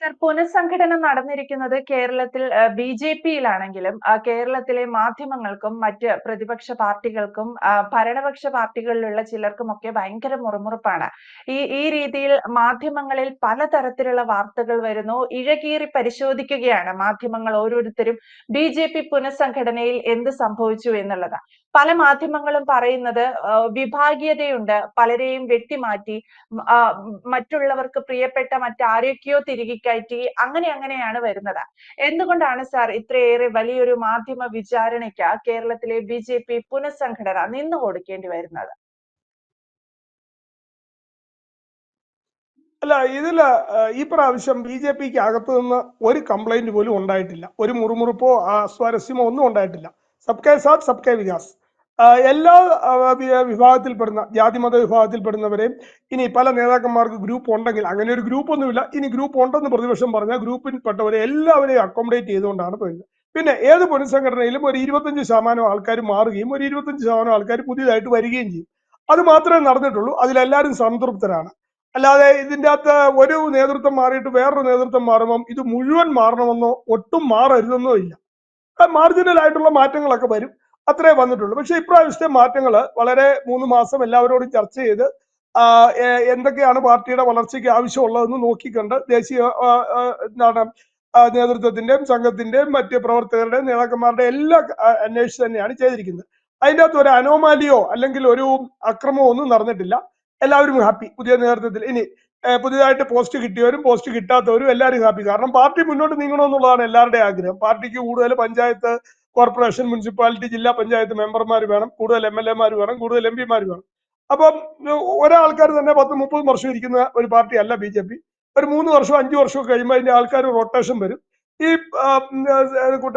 Sir പുനഃസംഘടന നടന്നിരിക്കുന്നത് കേരളത്തിൽ ബി ജെ പിയിലാണെങ്കിലും കേരളത്തിലെ മാധ്യമങ്ങൾക്കും മറ്റ് പ്രതിപക്ഷ പാർട്ടികൾക്കും ഭരണപക്ഷ പാർട്ടികളിലുള്ള ചിലർക്കുമൊക്കെ ഭയങ്കര മുറുമുറുപ്പാണ്. ഈ ഈ രീതിയിൽ മാധ്യമങ്ങളിൽ പലതരത്തിലുള്ള വാർത്തകൾ വരുന്നു. ഇഴകീറി പരിശോധിക്കുകയാണ് മാധ്യമങ്ങൾ ഓരോരുത്തരും ബി ജെ പി പുനഃസംഘടനയിൽ എന്ത് സംഭവിച്ചു എന്നുള്ളത്. പല മാധ്യമങ്ങളും പറയുന്നത് വിഭാഗീയതയുണ്ട്. പലരെയും വെട്ടിമാറ്റി മറ്റുള്ളവർക്ക് പ്രിയപ്പെട്ട മറ്റാരൊക്കെയോ തിരികെ കയറ്റി അങ്ങനെ അങ്ങനെയാണ് വരുന്നത്. എന്തുകൊണ്ടാണ് സാർ ഇത്രയേറെ വലിയൊരു മാധ്യമ വിചാരണയ്ക്ക് കേരളത്തിലെ ബി ജെ പി പുനഃസംഘടന നിന്നു കൊടുക്കേണ്ടി വരുന്നത്? അല്ല ഇതിൽ ഈ പ്രാവശ്യം ബി ജെ പിക്ക് അകത്തു നിന്ന് ഒരു കംപ്ലൈന്റ് പോലും ഉണ്ടായിട്ടില്ല. ഒരു മുറുമുറുപ്പോ അസ്വാരസ്യമോ ഒന്നും ഉണ്ടായിട്ടില്ല. സബ്കെ സാത്ത് സബ്കെ വികാസ്. എല്ലാ വിഭാഗത്തിൽപ്പെടുന്ന ജാതി വിഭാഗത്തിൽപ്പെടുന്ന ജാതിമത വിഭാഗത്തിൽപ്പെടുന്നവരെയും ഇനി പല നേതാക്കന്മാർക്ക് ഗ്രൂപ്പ് ഉണ്ടെങ്കിൽ അങ്ങനെ ഒരു ഗ്രൂപ്പ് ഒന്നുമില്ല. ഇനി ഗ്രൂപ്പ് ഉണ്ടെന്ന് പ്രതിപക്ഷം പറഞ്ഞാൽ ഗ്രൂപ്പിൽപ്പെട്ടവരെ എല്ലാവരെയും അക്കോമഡേറ്റ് ചെയ്തുകൊണ്ടാണ് പോയത്. പിന്നെ ഏത് പുനഃസംഘടനയിലും ഒരു ഇരുപത്തഞ്ച് ശതമാനം ആൾക്കാർ മാറുകയും ഒരു ഇരുപത്തഞ്ച് ശതമാനം ആൾക്കാർ പുതിയതായിട്ട് വരികയും ചെയ്യും. അത് മാത്രമേ നടന്നിട്ടുള്ളൂ. അതിലെല്ലാവരും സംതൃപ്തരാണ്. അല്ലാതെ ഇതിന്റെ അകത്ത് ഒരു നേതൃത്വം മാറിയിട്ട് വേറൊരു നേതൃത്വം മാറുമ്പം ഇത് മുഴുവൻ മാറണമെന്നോ ഒട്ടും മാറരുതെന്നോ ഇല്ല. മാർജിനൽ ആയിട്ടുള്ള മാറ്റങ്ങളൊക്കെ വരും. അത്രേ വന്നിട്ടുള്ളൂ. പക്ഷെ ഇപ്രാവശ്യത്തെ മാറ്റങ്ങൾ വളരെ മൂന്ന് മാസം എല്ലാവരോടും ചർച്ച ചെയ്ത് എന്തൊക്കെയാണ് പാർട്ടിയുടെ വളർച്ചയ്ക്ക് ആവശ്യമുള്ളതെന്ന് നോക്കിക്കണ്ട് ദേശീയ എന്താണ് നേതൃത്വത്തിന്റെയും സംഘത്തിന്റെയും മറ്റ് പ്രവർത്തകരുടെയും നേതാക്കന്മാരുടെയും എല്ലാ അന്വേഷിച്ച് തന്നെയാണ് ചെയ്തിരിക്കുന്നത്. അതിന്റെ അകത്ത് ഒരു അനോമാലിയോ അല്ലെങ്കിൽ ഒരു അക്രമമോ ഒന്നും നടന്നിട്ടില്ല. എല്ലാവരും ഹാപ്പി. പുതിയ നേതൃത്വത്തിൽ ഇനി പുതിയതായിട്ട് പോസ്റ്റ് കിട്ടിയവരും പോസ്റ്റ് കിട്ടാത്തവരും എല്ലാവരും ഹാപ്പി. കാരണം പാർട്ടി മുന്നോട്ട് നീങ്ങണമെന്നുള്ളതാണ് എല്ലാവരുടെയും ആഗ്രഹം. പാർട്ടിക്ക് കൂടുതൽ പഞ്ചായത്ത് കോർപ്പറേഷൻ മുനിസിപ്പാലിറ്റി ജില്ലാ പഞ്ചായത്ത് മെമ്പർമാർ വേണം കൂടുതൽ എം എൽ എമാർ വേണം കൂടുതൽ എം പിമാർ വേണം. അപ്പം ഒരാൾക്കാർ തന്നെ പത്ത് മുപ്പത് വർഷം ഇരിക്കുന്ന ഒരു പാർട്ടി അല്ല ബി ജെ പി. ഒരു മൂന്ന് വർഷം അഞ്ചു വർഷം കഴിയുമ്പോൾ അതിന്റെ ആൾക്കാർ റൊട്ടേഷൻ വരും. ഈ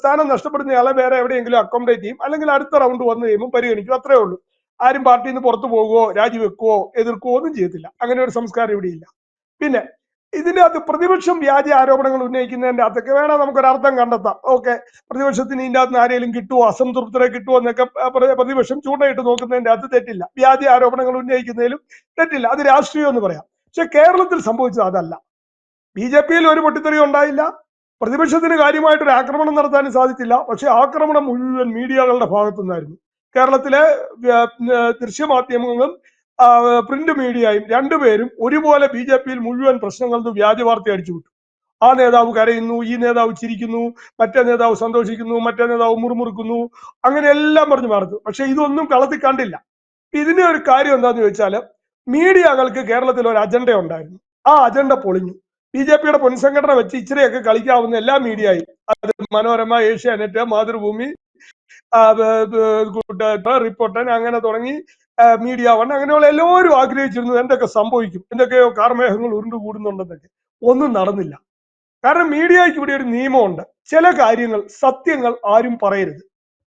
സ്ഥാനം നഷ്ടപ്പെടുന്ന ആളെ വേറെ എവിടെയെങ്കിലും അക്കോമഡേറ്റ് ചെയ്യും അല്ലെങ്കിൽ അടുത്ത റൗണ്ട് വന്നു കഴിയുമ്പോൾ പരിഗണിക്കും. അത്രേ ഉള്ളൂ. ആരും പാർട്ടിയിൽ നിന്ന് പുറത്തു പോകുവോ രാജിവെക്കുവോ എതിർക്കുവോ ഒന്നും ചെയ്യത്തില്ല. അങ്ങനെ ഒരു സംസ്കാരം ഇവിടെയില്ല. പിന്നെ ഇതിന്റെ അകത്ത് പ്രതിപക്ഷം വ്യാജ ആരോപണങ്ങൾ ഉന്നയിക്കുന്നതിന്റെ അകത്തൊക്കെ വേണം നമുക്കൊരു അർത്ഥം കണ്ടെത്താം. ഓക്കെ. പ്രതിപക്ഷത്തിന് ഇതിന്റെ അകത്ത് ആരെങ്കിലും കിട്ടുമോ അസംതൃപ്തരെ കിട്ടുമോ എന്നൊക്കെ പ്രതിപക്ഷം ചൂണ്ടയിട്ട് നോക്കുന്നതിന്റെ അകത്ത് തെറ്റില്ല. വ്യാജ ആരോപണങ്ങൾ ഉന്നയിക്കുന്നതിലും തെറ്റില്ല. അത് രാഷ്ട്രീയം എന്ന് പറയാം. പക്ഷെ കേരളത്തിൽ സംഭവിച്ചത് അതല്ല. ബി ജെ പിയിൽ ഒരു പൊട്ടിത്തെറി ഉണ്ടായില്ല. പ്രതിപക്ഷത്തിന് കാര്യമായിട്ടൊരു ആക്രമണം നടത്താനും സാധിച്ചില്ല. പക്ഷെ ആക്രമണം മുഴുവൻ മീഡിയകളുടെ ഭാഗത്തു നിന്നായിരുന്നു കേരളത്തിലെ ദൃശ്യമാധ്യമങ്ങളും പ്രിന്റ് മീഡിയയും രണ്ടുപേരും ഒരുപോലെ ബി ജെ പിയിൽ മുഴുവൻ പ്രശ്നങ്ങൾക്ക് വ്യാജ വാർത്ത അടിച്ചു വിട്ടു. ആ നേതാവ് കരയുന്നു ഈ നേതാവ് ചിരിക്കുന്നു മറ്റേ നേതാവ് സന്തോഷിക്കുന്നു മറ്റേ നേതാവ് മുറുമുറുക്കുന്നു അങ്ങനെ എല്ലാം പറഞ്ഞു മാറുന്നു. പക്ഷെ ഇതൊന്നും കളത്തിൽ കണ്ടില്ല. ഇതിന്റെ ഒരു കാര്യം എന്താന്ന് ചോദിച്ചാൽ മീഡിയകൾക്ക് കേരളത്തിൽ ഒരു അജണ്ട ഉണ്ടായിരുന്നു. ആ അജണ്ട പൊളിഞ്ഞു. ബി ജെ പിയുടെ പൊൻസംഘടന വെച്ച് ഇച്ചിരിയൊക്കെ കളിക്കാവുന്ന എല്ലാ മീഡിയയും അത് മനോരമ ഏഷ്യാനെറ്റ് മാതൃഭൂമി റിപ്പോർട്ടൻ അങ്ങനെ തുടങ്ങി മീഡിയ വൺ അങ്ങനെയുള്ള എല്ലാവരും ആഗ്രഹിച്ചിരുന്നു എന്തൊക്കെ സംഭവിക്കും? എന്തൊക്കെയോ ഉരുണ്ടു കൂടുന്നുണ്ടെന്നൊക്കെ ഒന്നും നടന്നില്ല. കാരണം മീഡിയയ്ക്ക് ഇവിടെ ഒരു നിയമമുണ്ട്. ചില കാര്യങ്ങൾ സത്യങ്ങൾ ആരും പറയരുത്.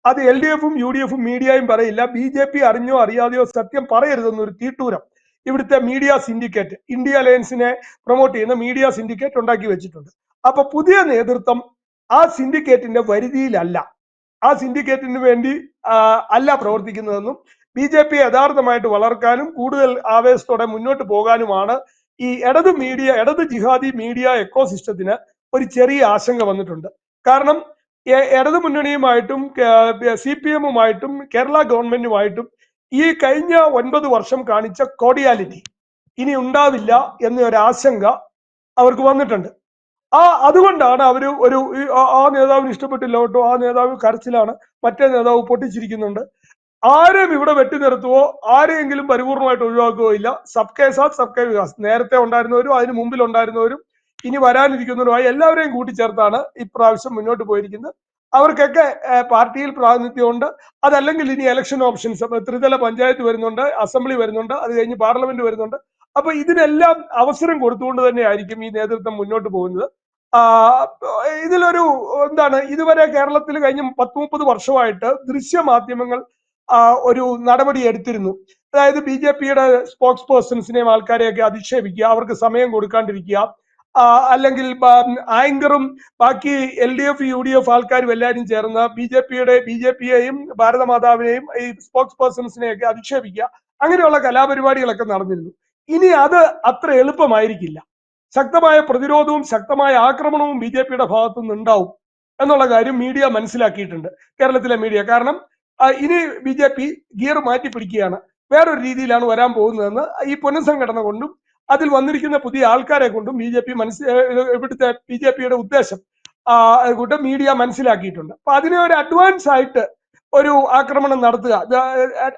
അത് എൽ ഡി എഫും യു ഡി എഫും മീഡിയയും പറയില്ല. ബി ജെ പി അറിഞ്ഞോ അറിയാതെയോ സത്യം പറയരുതെന്നൊരു തീട്ടൂരം ഇവിടുത്തെ മീഡിയ സിൻഡിക്കേറ്റ് ഇന്ത്യ അലയൻസിനെ പ്രൊമോട്ട് ചെയ്യുന്ന മീഡിയ സിൻഡിക്കേറ്റ് ഉണ്ടാക്കി വെച്ചിട്ടുണ്ട്. അപ്പൊ പുതിയ നേതൃത്വം ആ സിൻഡിക്കേറ്റിന്റെ വരുതിയിലല്ല. ആ സിൻഡിക്കേറ്റിന് വേണ്ടി അല്ല പ്രവർത്തിക്കുന്നതെന്നും ബി ജെ പി യഥാർത്ഥമായിട്ട് വളർക്കാനും കൂടുതൽ ആവേശത്തോടെ മുന്നോട്ട് പോകാനുമാണ് ഈ ഇടത് മീഡിയ ഇടത് ജിഹാദി മീഡിയ എക്കോസിസ്റ്റത്തിന് ഒരു ചെറിയ ആശങ്ക വന്നിട്ടുണ്ട്. കാരണം ഇടതു മുന്നണിയുമായിട്ടും സി പി എമ്മുമായിട്ടും കേരള ഗവൺമെന്റുമായിട്ടും ഈ കഴിഞ്ഞ ഒൻപത് വർഷം കാണിച്ച കോഡിയാലിറ്റി ഇനി ഉണ്ടാവില്ല എന്നൊരു ആശങ്ക അവർക്ക് വന്നിട്ടുണ്ട്. ആ അതുകൊണ്ടാണ് അവർ ഒരു ആ- നേതാവിന് ഇഷ്ടപ്പെട്ടില്ല കേട്ടോ ആ നേതാവ് കരച്ചിലാണ് മറ്റേ നേതാവ് പൊട്ടിച്ചിരിക്കുന്നുണ്ട്. ആരെയും ഇവിടെ വെട്ടി നിർത്തുവോ ആരെയെങ്കിലും പരിപൂർണമായിട്ട് ഒഴിവാക്കുകയോ ഇല്ല. സബ് കെ സാത്ത് സബ് കെ വികാസ്. നേരത്തെ ഉണ്ടായിരുന്നവരും അതിന് മുമ്പിൽ ഉണ്ടായിരുന്നവരും ഇനി വരാനിരിക്കുന്നവരുമായി എല്ലാവരെയും കൂട്ടിച്ചേർത്താണ് ഇപ്രാവശ്യം മുന്നോട്ട് പോയിരിക്കുന്നത്. അവർക്കൊക്കെ പാർട്ടിയിൽ പ്രാതിനിധ്യമുണ്ട്. അതല്ലെങ്കിൽ ഇനി ഇലക്ഷൻ ഓപ്ഷൻസ് ത്രിതല പഞ്ചായത്ത് വരുന്നുണ്ട് അസംബ്ലി വരുന്നുണ്ട് അത് കഴിഞ്ഞ് പാർലമെന്റ് വരുന്നുണ്ട്. അപ്പൊ ഇതിനെല്ലാം അവസരം കൊടുത്തുകൊണ്ട് തന്നെയായിരിക്കും ഈ നേതൃത്വം മുന്നോട്ട് പോകുന്നത്. ഇതിലൊരു എന്താണ് ഇതുവരെ കേരളത്തിൽ കഴിഞ്ഞ പത്ത് മുപ്പത് വർഷമായിട്ട് ദൃശ്യമാധ്യമങ്ങൾ മാധ്യമങ്ങൾ ഒരു നടപടി എടുത്തിരുന്നു. അതായത് ബി ജെ പിയുടെ സ്പോക്സ് പേഴ്സൺസിനെയും ആൾക്കാരെയൊക്കെ അധിക്ഷേപിക്കുക അവർക്ക് സമയം കൊടുക്കാണ്ടിരിക്കുക അല്ലെങ്കിൽ ആങ്കറും ബാക്കി L D F U D F ആൾക്കാരും എല്ലാവരും ചേർന്ന് ബി ജെ പിയുടെ ബി ജെ പിയെയും ഭാരതമാതാവിനെയും ഈ സ്പോക്സ് പേഴ്സൺസിനെയൊക്കെ അധിക്ഷേപിക്കുക അങ്ങനെയുള്ള കലാപരിപാടികളൊക്കെ നടന്നിരുന്നു. ഇനി അത് അത്ര എളുപ്പമായിരിക്കില്ല. ശക്തമായ പ്രതിരോധവും ശക്തമായ ആക്രമണവും ബി ജെ പിയുടെ ഭാഗത്തു നിന്ന് ഉണ്ടാവും എന്നുള്ള കാര്യം മീഡിയ മനസ്സിലാക്കിയിട്ടുണ്ട് കേരളത്തിലെ മീഡിയ. കാരണം ഇനി ബി ജെ പി ഗിയർ മാറ്റി പിടിക്കുകയാണ് വേറൊരു രീതിയിലാണ് വരാൻ പോകുന്നതെന്ന് ഈ പുനഃസംഘടന കൊണ്ടും അതിൽ വന്നിരിക്കുന്ന പുതിയ ആൾക്കാരെ കൊണ്ടും ബി ജെ പി മനസ്സി ഇവിടുത്തെ ബി ജെ പിയുടെ ഉദ്ദേശം കൊണ്ട് മീഡിയ മനസ്സിലാക്കിയിട്ടുണ്ട്. അപ്പൊ അതിനെ ഒരു അഡ്വാൻസ് ആയിട്ട് ഒരു ആക്രമണം നടത്തുക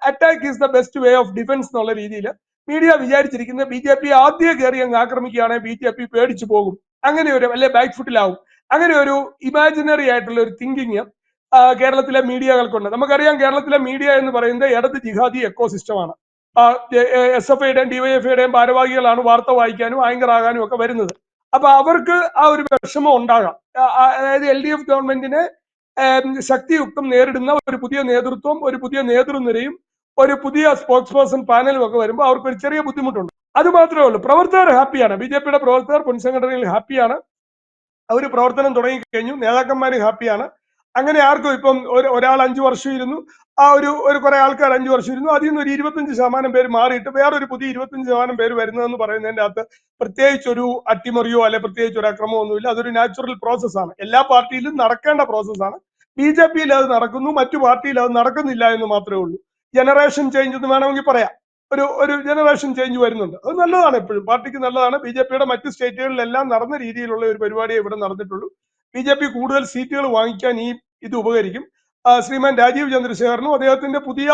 attack is the best way of defence എന്നുള്ള രീതിയിൽ മീഡിയ വിചാരിച്ചിരിക്കുന്നത് ബി ജെ പി ആദ്യം കയറി അങ്ങ് ആക്രമിക്കുകയാണെങ്കിൽ ബി ജെ പി പേടിച്ചു പോകും. അങ്ങനെ ഒരു അല്ലെ ബാക്ക് ഫുട്ടിലാവും അങ്ങനെ ഒരു ഇമാജിനറി ആയിട്ടുള്ള ഒരു തിങ്കിങ് കേരളത്തിലെ മീഡിയകൾക്കുണ്ട്. നമുക്കറിയാം കേരളത്തിലെ മീഡിയ എന്ന് പറയുന്നത് ഇടത് ജിഹാദി എക്കോസിസ്റ്റമാണ് എസ് എഫ് ഐയുടെയും ഡിവൈഎഫ്ഐയുടെയും ഭാരവാഹികളാണ് വാർത്ത വായിക്കാനും ആങ്കർ ആകാനും ഒക്കെ വരുന്നത്. അപ്പൊ അവർക്ക് ആ ഒരു വിഷമം ഉണ്ടാകാം. അതായത് എൽ ഡി എഫ് ഗവൺമെന്റിനെ ശക്തിയുക്തം നേരിടുന്ന ഒരു പുതിയ നേതൃത്വം ഒരു പുതിയ നേതൃനിരയും ഒരു പുതിയ സ്പോക്സ് പേഴ്സൺ പാനലും ഒക്കെ വരുമ്പോൾ അവർക്ക് ഒരു ചെറിയ ബുദ്ധിമുട്ടുണ്ട്. അത് മാത്രമേ ഉള്ളൂ. പ്രവർത്തകർ ഹാപ്പിയാണ്. ബി ജെ പിയുടെ പ്രവർത്തകർ പുനഃസംഘടനയിൽ ഹാപ്പിയാണ്. അവർ പ്രവർത്തനം തുടങ്ങി കഴിഞ്ഞു. നേതാക്കന്മാർ ഹാപ്പിയാണ്. അങ്ങനെ ആർക്കും ഇപ്പം ഒരു ഒരാൾ അഞ്ചു വർഷം ഇരുന്നു. ആ ഒരു ഒരു കുറെ ആൾക്കാർ അഞ്ചു വർഷം ഇരുന്നു. അതിൽ നിന്ന് ഒരു ഇരുപത്തഞ്ച് ശതമാനം പേര് മാറിയിട്ട് വേറൊരു പുതിയ ഇരുപത്തഞ്ച് ശതമാനം പേര് വരുന്നതെന്ന് പറയുന്നതിന്റെ അകത്ത് പ്രത്യേകിച്ച് ഒരു അട്ടിമറിയോ അല്ലെ പ്രത്യേകിച്ച് ഒരു അക്രമമോ ഒന്നുമില്ല. അതൊരു നാച്ചുറൽ പ്രോസസ്സാണ് എല്ലാ പാർട്ടിയിലും നടക്കേണ്ട പ്രോസസ്സാണ് ബി ജെ പിയിൽ അത് നടക്കുന്നു. മറ്റു പാർട്ടിയിൽ അത് നടക്കുന്നില്ല എന്ന് മാത്രമേ ഉള്ളൂ. ജനറേഷൻ ചേഞ്ച് എന്ന് വേണമെങ്കിൽ പറയാം. ഒരു ഒരു ജനറേഷൻ ചേഞ്ച് വരുന്നുണ്ട്. അത് നല്ലതാണ് എപ്പോഴും. പാർട്ടിക്ക് നല്ലതാണ്. ബി ജെ പിയുടെ മറ്റ് സ്റ്റേറ്റുകളിലെല്ലാം നടന്ന രീതിയിലുള്ള ഒരു പരിപാടിയെ ഇവിടെ നടന്നിട്ടുള്ളൂ. ബി ജെ പി കൂടുതൽ സീറ്റുകൾ വാങ്ങിക്കാൻ ഈ ഇത് ഉപകരിക്കും. ശ്രീമാൻ രാജീവ് ചന്ദ്രശേഖരനും അദ്ദേഹത്തിന്റെ പുതിയ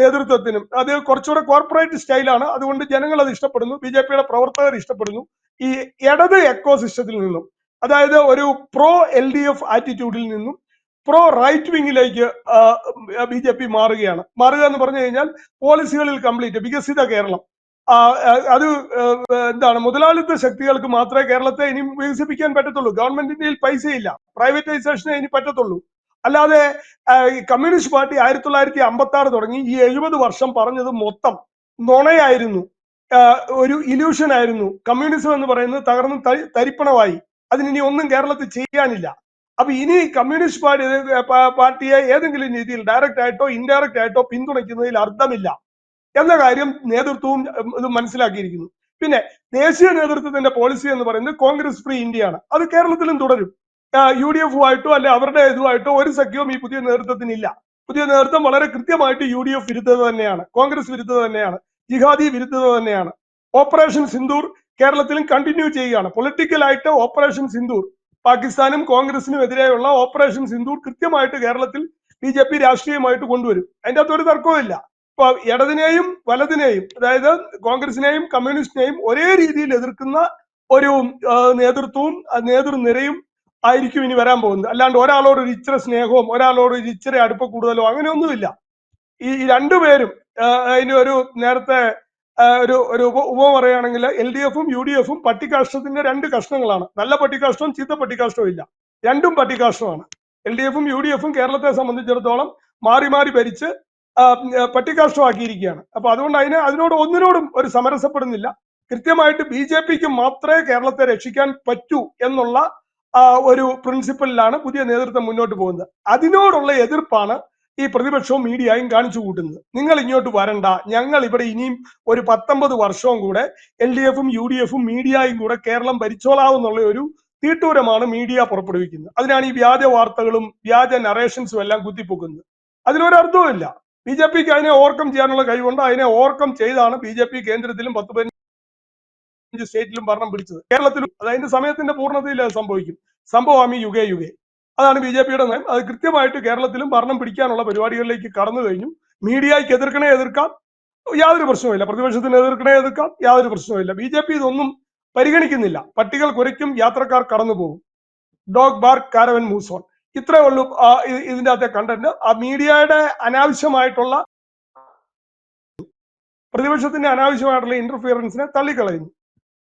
നേതൃത്വത്തിനും. അത് കുറച്ചുകൂടെ കോർപ്പറേറ്റ് സ്റ്റൈലാണ് അതുകൊണ്ട് ജനങ്ങൾ അത് ഇഷ്ടപ്പെടുന്നു. ബി ജെ പിയുടെ പ്രവർത്തകർ ഇഷ്ടപ്പെടുന്നു. ഈ ഇടത് എക്കോ സിസ്റ്റത്തിൽ നിന്നും അതായത് ഒരു പ്രോ എൽ ഡി എഫ് ആറ്റിറ്റ്യൂഡിൽ നിന്നും പ്രോ റൈറ്റ് വിങ്ങിലേക്ക് ബി ജെ പി മാറുകയാണ്. മാറുക എന്ന് പറഞ്ഞു കഴിഞ്ഞാൽ പോളിസികളിൽ കംപ്ലീറ്റ് വികസിത കേരളം. അത് എന്താണ് മുതലാളിത്ത ശക്തികൾക്ക് മാത്രമേ കേരളത്തെ ഇനി വികസിപ്പിക്കാൻ പറ്റത്തുള്ളൂ. ഗവൺമെന്റിന്റെ കയ്യിൽ പൈസയില്ല. പ്രൈവറ്റൈസേഷനെ ഇനി പറ്റത്തുള്ളൂ. അല്ലാതെ കമ്മ്യൂണിസ്റ്റ് പാർട്ടി ആയിരത്തി തൊള്ളായിരത്തി അമ്പത്തി ആറ് തുടങ്ങി ഈ എഴുപത് വർഷം പറഞ്ഞത് മൊത്തം നുണയായിരുന്നു. ഒരു ഇല്യൂഷൻ ആയിരുന്നു. കമ്മ്യൂണിസം എന്ന് പറയുന്നത് തകർന്ന് തരിപ്പണമായി. അതിനി ഒന്നും കേരളത്തിൽ ചെയ്യാനില്ല. അപ്പൊ ഇനി കമ്മ്യൂണിസ്റ്റ് പാർട്ടി പാർട്ടിയെ ഏതെങ്കിലും രീതിയിൽ ഡയറക്റ്റ് ആയിട്ടോ ഇൻഡയറക്റ്റ് ആയിട്ടോ പിന്തുണയ്ക്കുന്നതിൽ അർത്ഥമില്ല എന്ന കാര്യം നേതൃത്വവും ഇത് മനസ്സിലാക്കിയിരിക്കുന്നു. പിന്നെ ദേശീയ നേതൃത്വത്തിന്റെ പോളിസി എന്ന് പറയുന്നത് കോൺഗ്രസ് ഫ്രീ ഇന്ത്യയാണ് അത് കേരളത്തിലും തുടരും. യു ഡി എഫുമായിട്ടോ അല്ലെ അവരുടെ ഇതുമായിട്ടോ ഒരു സഖ്യവും ഈ പുതിയ നേതൃത്വത്തിനില്ല പുതിയ നേതൃത്വം വളരെ കൃത്യമായിട്ട് യു ഡി എഫ് വിരുദ്ധത തന്നെയാണ്. കോൺഗ്രസ് വിരുദ്ധത തന്നെയാണ്. ജിഹാദി വിരുദ്ധത തന്നെയാണ്. ഓപ്പറേഷൻ സിന്ദൂർ കേരളത്തിലും കണ്ടിന്യൂ ചെയ്യുകയാണ്. പൊളിറ്റിക്കലായിട്ട് ഓപ്പറേഷൻ സിന്ദൂർ പാകിസ്ഥാനും കോൺഗ്രസിനും എതിരെയുള്ള ഓപ്പറേഷൻ സിന്ധു കൃത്യമായിട്ട് കേരളത്തിൽ ബി ജെ പി രാഷ്ട്രീയമായിട്ട് കൊണ്ടുവരും. അതിന്റെ അകത്ത് ഒരു തർക്കവുമില്ല ഇപ്പൊ ഇടതിനെയും വലതിനെയും അതായത് കോൺഗ്രസിനെയും കമ്മ്യൂണിസ്റ്റിനെയും ഒരേ രീതിയിൽ എതിർക്കുന്ന ഒരു നേതൃത്വവും നേതൃനിരയും ആയിരിക്കും ഇനി വരാൻ പോകുന്നത്. അല്ലാണ്ട് ഒരാളോട് ഒരു ഇച്ചിരി സ്നേഹവും ഒരാളോട് ഒരു ഇച്ചിരി അടുപ്പ കൂടുതലോ അങ്ങനെയൊന്നുമില്ല. ഈ രണ്ടുപേരും അതിന് ഒരു നേരത്തെ ഒരു ഒരു ഉപ പറയുകയാണെങ്കിൽ എൽ ഡി എഫും യു ഡി എഫും പട്ടികാഷ്ടത്തിന്റെ രണ്ട് കഷ്ണങ്ങളാണ്. നല്ല പട്ടികാഷ്ടവും ചീത്ത പട്ടികാഷ്ടവും ഇല്ല. രണ്ടും പട്ടികാഷ്ടമാണ്. എൽ ഡി എഫും യു ഡി എഫും കേരളത്തെ സംബന്ധിച്ചിടത്തോളം മാറി മാറി ഭരിച്ച് പട്ടികാഷ്ടമാക്കിയിരിക്കുകയാണ്. അപ്പൊ അതുകൊണ്ട് അതിന് അതിനോട് ഒന്നിനോടും ഒരു സമരസപ്പെടുന്നില്ല. കൃത്യമായിട്ട് ബി ജെ പിക്ക് മാത്രമേ കേരളത്തെ രക്ഷിക്കാൻ പറ്റൂ എന്നുള്ള ഒരു പ്രിൻസിപ്പലിലാണ് പുതിയ നേതൃത്വം മുന്നോട്ട് പോകുന്നത്. അതിനോടുള്ള എതിർപ്പാണ് ഈ പ്രതിപക്ഷവും മീഡിയയും കാണിച്ചു കൂട്ടുന്നത്. നിങ്ങൾ ഇങ്ങോട്ട് വരണ്ട. ഞങ്ങൾ ഇവിടെ ഇനിയും ഒരു പത്തൊമ്പത് വർഷവും കൂടെ എൽ ഡി എഫും യു ഡി എഫും മീഡിയയും കൂടെ കേരളം ഭരിച്ചോളാവുന്നുള്ള ഒരു തീട്ടൂരമാണ് മീഡിയ പുറപ്പെടുവിക്കുന്നത്. അതിനാണ് ഈ വ്യാജ വാർത്തകളും വ്യാജ നറേഷൻസും എല്ലാം കുത്തിപ്പൊക്കുന്നത്. അതിനൊരർത്ഥവുമില്ല ബി ജെ പിക്ക് അതിനെ ഓവർകം ചെയ്യാനുള്ള കഴിവുണ്ട്. അതിനെ ഓവർകം ചെയ്താണ് ബി ജെ പി കേന്ദ്രത്തിലും പത്ത് പതിനഞ്ച് സ്റ്റേറ്റിലും ഭരണം പിടിച്ചത്. കേരളത്തിലും അത് അതിന്റെ സമയത്തിന്റെ പൂർണതയിൽ അത് സംഭവിക്കും. സംഭവാമി യുഗേ യുഗേ. അതാണ് ബി ജെ പിയുടെ നയം. അത് കൃത്യമായിട്ട് കേരളത്തിലും ഭരണം പിടിക്കാനുള്ള പരിപാടികളിലേക്ക് കടന്നു കഴിഞ്ഞു. മീഡിയയ്ക്ക് എതിർക്കണേ എതിർക്കാം. യാതൊരു പ്രശ്നവുമില്ല. പ്രതിപക്ഷത്തിന് എതിർക്കണേ എതിർക്കാം. യാതൊരു പ്രശ്നവുമില്ല. ബി ജെ പി ഇതൊന്നും പരിഗണിക്കുന്നില്ല. പട്ടികൾ കുരയ്ക്കും യാത്രക്കാർ കടന്നു പോകും. ഡോഗ് ബാർ കാരവൻ മൂസോൺ ഇത്രേ ഉള്ളൂ. ഇതിന്റെ അകത്തെ കണ്ടന്റ് ആ മീഡിയയുടെ അനാവശ്യമായിട്ടുള്ള പ്രതിപക്ഷത്തിന്റെ അനാവശ്യമായിട്ടുള്ള ഇന്റർഫിയറൻസിനെ തള്ളിക്കളയുന്നു.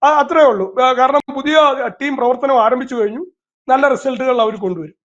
അത്രേ ഉള്ളൂ. കാരണം പുതിയ ടീം പ്രവർത്തനം ആരംഭിച്ചു കഴിഞ്ഞു. നല്ല റിസൾട്ടുകൾ അവർ കൊണ്ടുവരും.